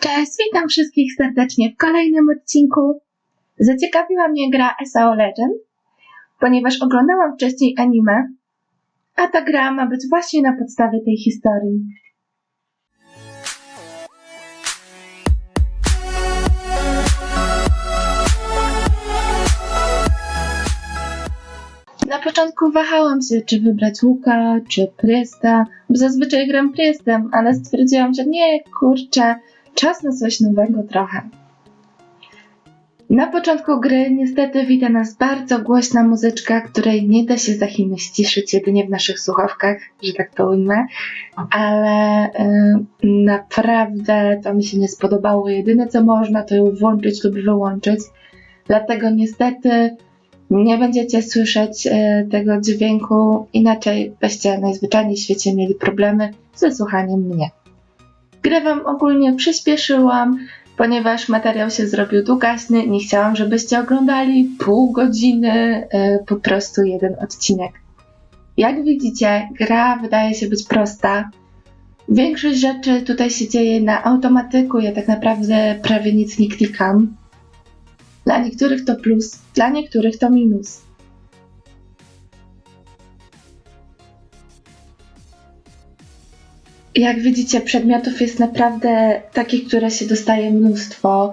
Cześć, witam wszystkich serdecznie w kolejnym odcinku. Zaciekawiła mnie gra SAO Legend, ponieważ oglądałam wcześniej anime, a ta gra ma być właśnie na podstawie tej historii. Na początku wahałam się, czy wybrać Łuka, czy Priesta, bo zazwyczaj gram Priestem, ale stwierdziłam, że nie, kurczę, czas na coś nowego trochę. Na początku gry niestety wita nas bardzo głośna muzyczka, której nie da się za chwilę ściszyć jedynie w naszych słuchawkach, że tak to ujmę, ale y, naprawdę to mi się nie spodobało. Jedyne co można to ją włączyć lub wyłączyć, dlatego niestety nie będziecie słyszeć y, tego dźwięku, inaczej byście najzwyczajniej w świecie mieli problemy ze słuchaniem mnie. Grę Wam ogólnie przyspieszyłam, ponieważ materiał się zrobił długaśny. Nie chciałam, żebyście oglądali pół godziny, y, po prostu jeden odcinek. Jak widzicie, gra wydaje się być prosta. Większość rzeczy tutaj się dzieje na automatyku, ja tak naprawdę prawie nic nie klikam. Dla niektórych to plus, dla niektórych to minus. Jak widzicie, przedmiotów jest naprawdę takich, które się dostaje mnóstwo.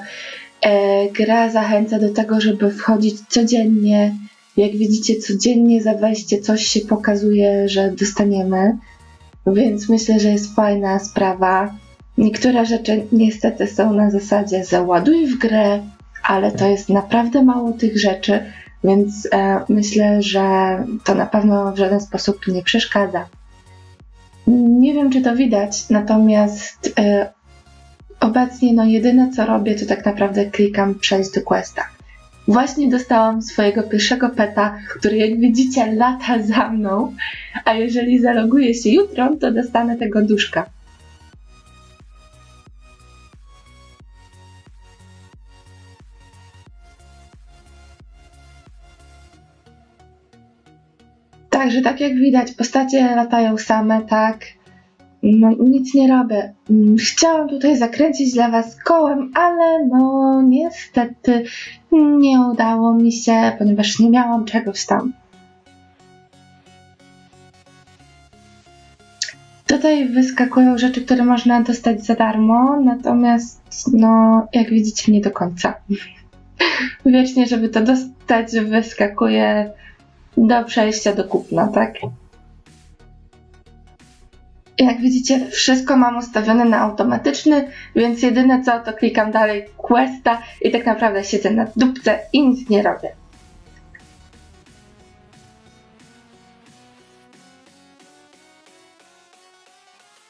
E, gra zachęca do tego, żeby wchodzić codziennie. Jak widzicie, codziennie za wejście coś się pokazuje, że dostaniemy. Więc myślę, że jest fajna sprawa. Niektóre rzeczy niestety są na zasadzie załaduj w grę, ale to jest naprawdę mało tych rzeczy, więc e, myślę, że to na pewno w żaden sposób nie przeszkadza. Nie wiem, czy to widać, natomiast e, obecnie no jedyne co robię, to tak naprawdę klikam przejść do questa. Właśnie dostałam swojego pierwszego peta, który jak widzicie lata za mną, a jeżeli zaloguję się jutro, to dostanę tego duszka. Także tak jak widać, postacie latają same, tak. No, nic nie robię. Mm, Chciałam tutaj zakręcić dla Was kołem, ale no niestety nie udało mi się, ponieważ nie miałam czegoś tam. Tutaj wyskakują rzeczy, które można dostać za darmo, natomiast no jak widzicie nie do końca. Wiecznie, żeby to dostać, wyskakuje do przejścia do kupna, tak? Jak widzicie, wszystko mam ustawione na automatyczny, więc jedyne co, to klikam dalej questa i tak naprawdę siedzę na dupce i nic nie robię.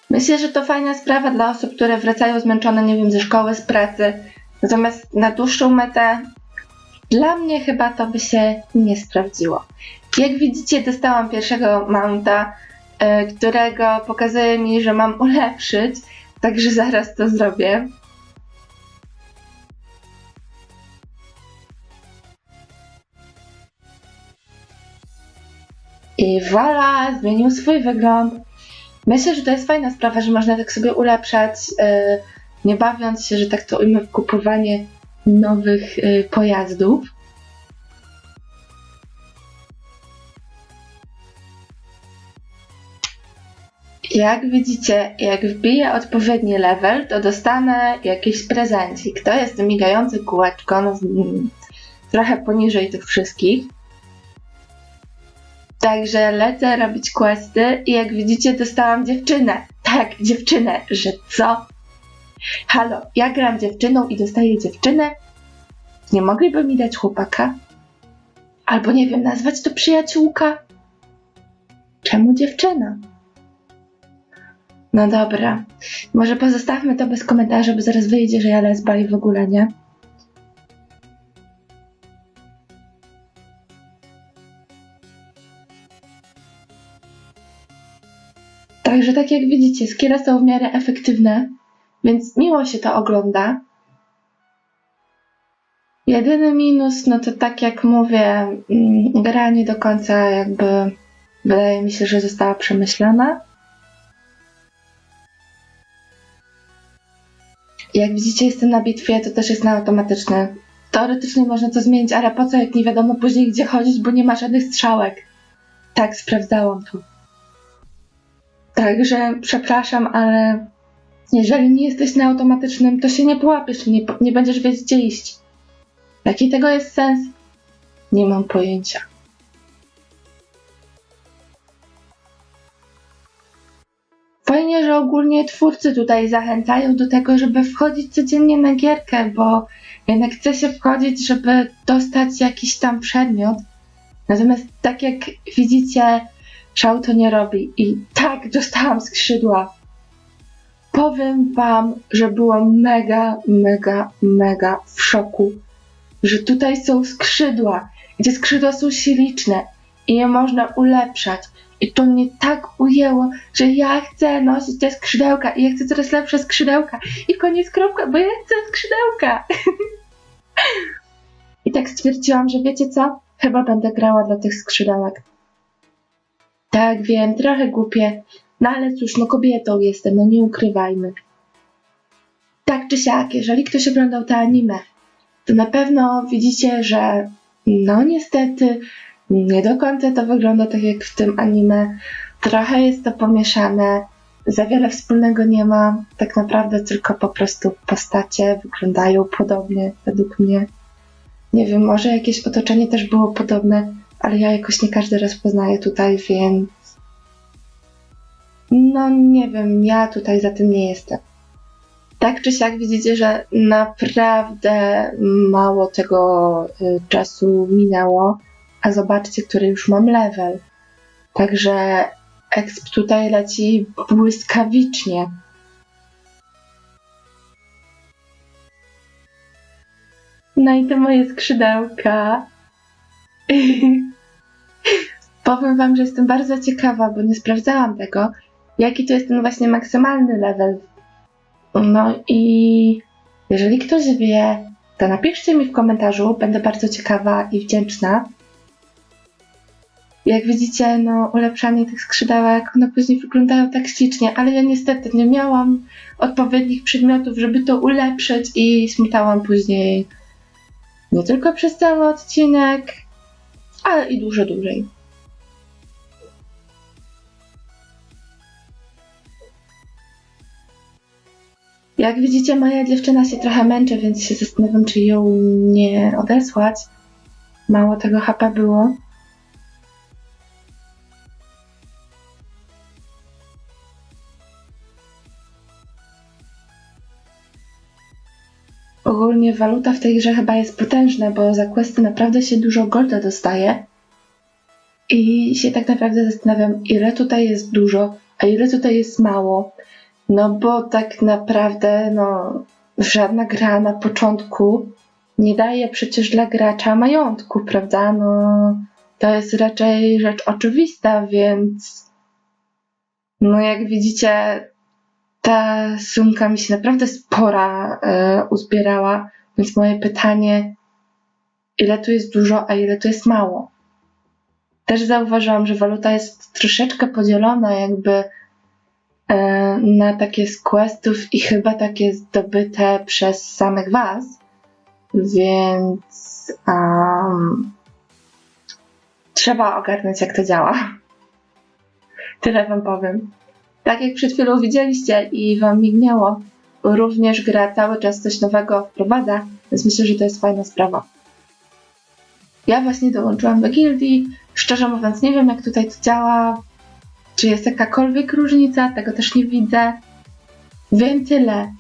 Myślę, że to fajna sprawa dla osób, które wracają zmęczone, nie wiem, ze szkoły, z pracy. Natomiast na dłuższą metę dla mnie chyba to by się nie sprawdziło. Jak widzicie, dostałam pierwszego mounta, e, którego pokazuje mi, że mam ulepszyć, także zaraz to zrobię. I voilà, zmienił swój wygląd. Myślę, że to jest fajna sprawa, że można tak sobie ulepszać, e, nie bawiąc się, że tak to ujmę w kupowanie nowych e, pojazdów. Jak widzicie, jak wbiję odpowiedni level, to dostanę jakiś prezencik. To jest migające kółeczko, no, trochę poniżej tych wszystkich. Także lecę robić questy i jak widzicie dostałam dziewczynę. Tak, dziewczynę, że co? Halo, ja gram dziewczyną i dostaję dziewczynę? Nie mogliby mi dać chłopaka? Albo nie wiem, nazwać to przyjaciółka? Czemu dziewczyna? No dobra. Może pozostawmy to bez komentarza, bo zaraz wyjdzie, że ja lesba i w ogóle nie. Także tak jak widzicie, skille są w miarę efektywne, więc miło się to ogląda. Jedyny minus, no to tak jak mówię, mm, gra nie do końca jakby wydaje mi się, że została przemyślana. Jak widzicie, jestem na bitwie, to też jest na automatyczny. Teoretycznie można to zmienić, ale po co, jak nie wiadomo później gdzie chodzić, bo nie ma żadnych strzałek. Tak, sprawdzałam to. Także przepraszam, ale jeżeli nie jesteś na automatycznym, to się nie połapiesz nie, nie będziesz wiedzieć gdzie iść. Jaki tego jest sens? Nie mam pojęcia. Fajnie, że ogólnie twórcy tutaj zachęcają do tego, żeby wchodzić codziennie na gierkę, bo jednak chce się wchodzić, żeby dostać jakiś tam przedmiot. Natomiast tak jak widzicie, szał to nie robi. I tak dostałam skrzydła. Powiem wam, że byłam mega, mega, mega w szoku, że tutaj są skrzydła, gdzie skrzydła są śliczne i je można ulepszać. I to mnie tak ujęło, że ja chcę nosić te skrzydełka i ja chcę coraz lepsze skrzydełka. I koniec kropka, bo ja chcę skrzydełka. I tak stwierdziłam, że wiecie co? Chyba będę grała dla tych skrzydełek. Tak, wiem, trochę głupie, no ale cóż, no kobietą jestem, no nie ukrywajmy. Tak czy siak, jeżeli ktoś oglądał te anime, to na pewno widzicie, że no niestety nie do końca to wygląda tak jak w tym anime. Trochę jest to pomieszane, za wiele wspólnego nie ma. Tak naprawdę tylko po prostu postacie wyglądają podobnie według mnie. Nie wiem, może jakieś otoczenie też było podobne, ale ja jakoś nie każdy raz poznaję tutaj, więc. No nie wiem, ja tutaj za tym nie jestem. Tak czy siak widzicie, że naprawdę mało tego y, czasu minęło, a zobaczcie, który już mam level. Także exp tutaj leci błyskawicznie. No i to moje skrzydełka. Powiem wam, że jestem bardzo ciekawa, bo nie sprawdzałam tego, jaki to jest ten właśnie maksymalny level. No i jeżeli ktoś wie, to napiszcie mi w komentarzu, będę bardzo ciekawa i wdzięczna. Jak widzicie, no ulepszanie tych skrzydełek, one później wyglądają tak ślicznie, ale ja niestety nie miałam odpowiednich przedmiotów, żeby to ulepszyć i smutałam później nie tylko przez cały odcinek, ale i dużo dłużej. Jak widzicie, moja dziewczyna się trochę męczy, więc się zastanawiam, czy ją nie odesłać. Mało tego HP było. Ogólnie waluta w tej grze chyba jest potężna, bo za questy naprawdę się dużo golda dostaje. I się tak naprawdę zastanawiam, ile tutaj jest dużo, a ile tutaj jest mało. No bo tak naprawdę, no, żadna gra na początku nie daje przecież dla gracza majątku, prawda? No, to jest raczej rzecz oczywista, więc no jak widzicie, ta sumka mi się naprawdę spora e, uzbierała, więc moje pytanie, ile tu jest dużo, a ile tu jest mało? Też zauważyłam, że waluta jest troszeczkę podzielona jakby na takie z questów i chyba takie zdobyte przez samych was, więc um, trzeba ogarnąć jak to działa. Tyle wam powiem. Tak jak przed chwilą widzieliście i wam mignęło, również gra cały czas coś nowego wprowadza, więc myślę, że to jest fajna sprawa. Ja właśnie dołączyłam do gildii. Szczerze mówiąc, nie wiem jak tutaj to działa, czy jest jakakolwiek różnica, tego też nie widzę. Wiem tyle.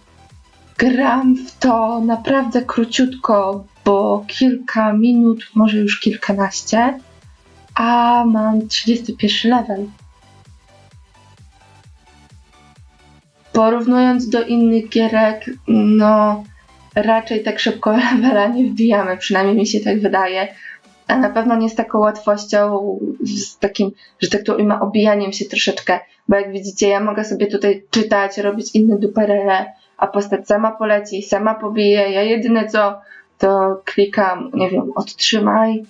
Gram w to naprawdę króciutko, bo kilka minut, może już kilkanaście, a mam 31 level. Porównując do innych gierek, no raczej tak szybko levela nie wbijamy, przynajmniej mi się tak wydaje. A na pewno nie z taką łatwością, z takim, że tak to ujmę, obijaniem się troszeczkę, bo jak widzicie, ja mogę sobie tutaj czytać, robić inne duperele, a postać sama poleci, sama pobije, ja jedyne co, to klikam, nie wiem, odtrzymaj,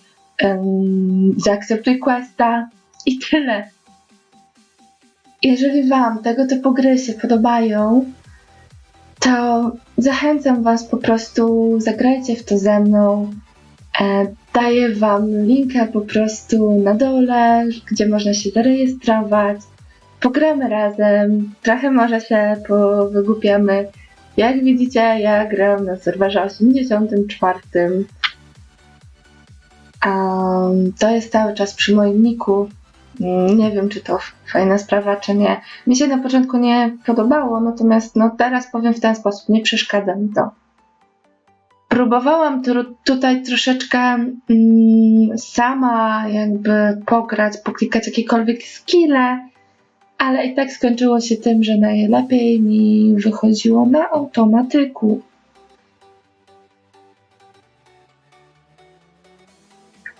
um, zaakceptuj questa i tyle. Jeżeli Wam tego typu gry się podobają, to zachęcam Was po prostu, zagrajcie w to ze mną. Daję Wam linkę po prostu na dole, gdzie można się zarejestrować. Pogramy razem, trochę może się powygłupiamy. Jak widzicie, ja gram na serwerze 84. Um, to jest cały czas przy moim niku. Mm, Nie wiem, czy to fajna sprawa, czy nie. Mi się na początku nie podobało, natomiast no teraz powiem w ten sposób, nie przeszkadza mi to. Próbowałam tru- tutaj troszeczkę mm, sama jakby pograć, poklikać jakiekolwiek skille, ale i tak skończyło się tym, że najlepiej mi wychodziło na automatyku.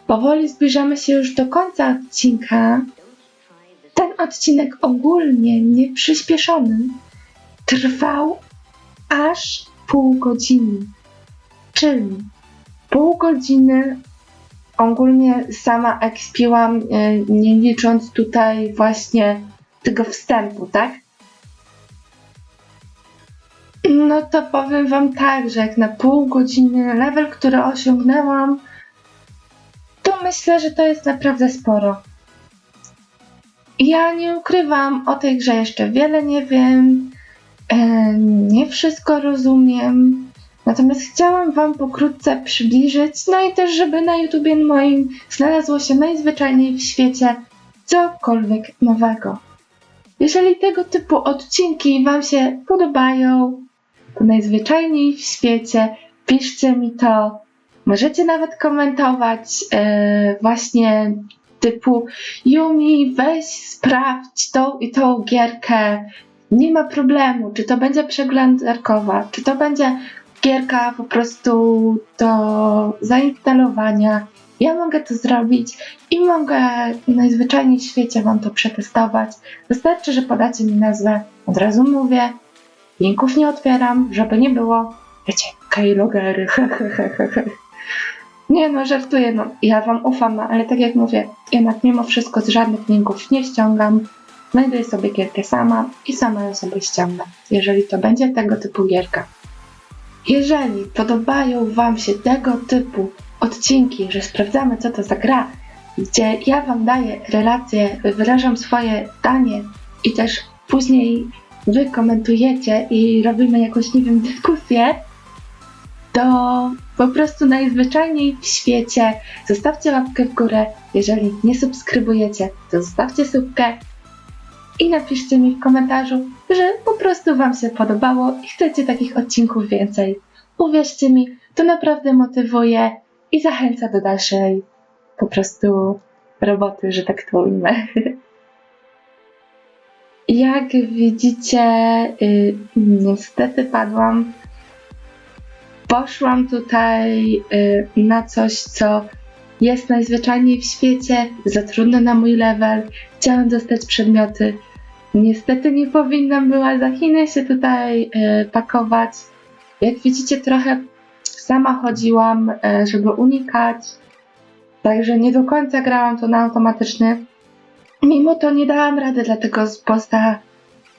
Powoli zbliżamy się już do końca odcinka. Ten odcinek ogólnie nieprzyspieszony trwał aż pół godziny. Czyli pół godziny ogólnie sama ekspiłam, e, nie licząc tutaj właśnie tego wstępu, tak? No to powiem wam tak, że jak na pół godziny level, który osiągnęłam, to myślę, że to jest naprawdę sporo. Ja nie ukrywam o tej grze jeszcze wiele nie wiem, e, nie wszystko rozumiem, natomiast chciałam Wam pokrótce przybliżyć, no i też, żeby na YouTubie moim znalazło się najzwyczajniej w świecie cokolwiek nowego. Jeżeli tego typu odcinki Wam się podobają, to najzwyczajniej w świecie piszcie mi to. Możecie nawet komentować e, właśnie typu Yumi, weź sprawdź tą i tą gierkę. Nie ma problemu, czy to będzie przeglądarkowa, czy to będzie gierka po prostu do zainstalowania. Ja mogę to zrobić i mogę najzwyczajniej w świecie Wam to przetestować. Wystarczy, że podacie mi nazwę. Od razu mówię, linków nie otwieram, żeby nie było, wiecie, keylogery, Nie no, żartuję, no, ja Wam ufam, no, ale tak jak mówię, jednak mimo wszystko z żadnych linków nie ściągam. Znajduję sobie gierkę sama i sama ją sobie ściągam, jeżeli to będzie tego typu gierka. Jeżeli podobają Wam się tego typu odcinki, że sprawdzamy co to za gra, gdzie ja Wam daję relacje, wyrażam swoje zdanie i też później Wy komentujecie i robimy jakąś, nie wiem, dyskusję, to po prostu najzwyczajniej w świecie zostawcie łapkę w górę. Jeżeli nie subskrybujecie, to zostawcie subkę i napiszcie mi w komentarzu, że po prostu Wam się podobało i chcecie takich odcinków więcej. Uwierzcie mi, to naprawdę motywuje i zachęca do dalszej po prostu roboty, że tak to ujmę. Jak widzicie, y, niestety padłam poszłam tutaj y, na coś, co jest najzwyczajniej w świecie, za trudne na mój level. Chciałam dostać przedmioty. Niestety nie powinnam była za Chiny się tutaj y, pakować. Jak widzicie, trochę sama chodziłam, y, żeby unikać. Także nie do końca grałam to na automatyczny. Mimo to nie dałam rady dla tego bossa,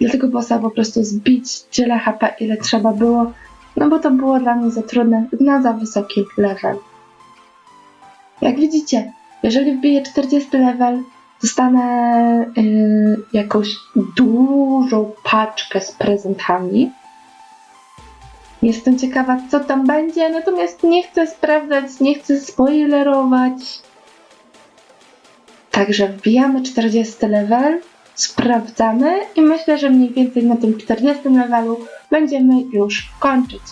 dla tego po prostu zbić tyle HP, ile trzeba było no bo to było dla mnie za trudne, na za wysoki level. Jak widzicie, jeżeli wbiję 40 level, dostanę yy, jakąś dużą paczkę z prezentami. Jestem ciekawa, co tam będzie, natomiast nie chcę sprawdzać, nie chcę spoilerować. Także wbijamy 40 level, sprawdzamy i myślę, że mniej więcej na tym 40 levelu będziemy już kończyć.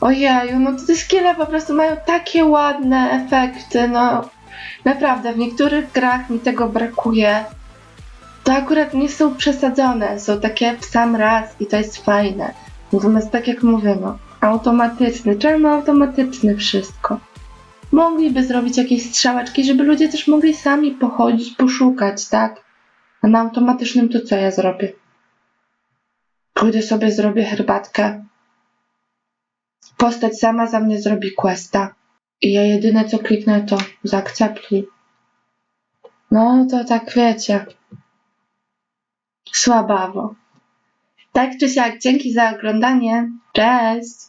Ojeju, no te skille po prostu mają takie ładne efekty, no naprawdę, w niektórych grach mi tego brakuje. To akurat nie są przesadzone, są takie w sam raz i to jest fajne. Natomiast tak jak mówię, no, automatyczny, czemu automatyczny wszystko? Mogliby zrobić jakieś strzałeczki, żeby ludzie też mogli sami pochodzić, poszukać, tak? A na automatycznym to co ja zrobię? Pójdę sobie, zrobię herbatkę. Postać sama za mnie zrobi questa. I ja jedyne co kliknę to zaakceptuj. No to tak wiecie. Słabawo. Tak czy siak, dzięki za oglądanie. Cześć!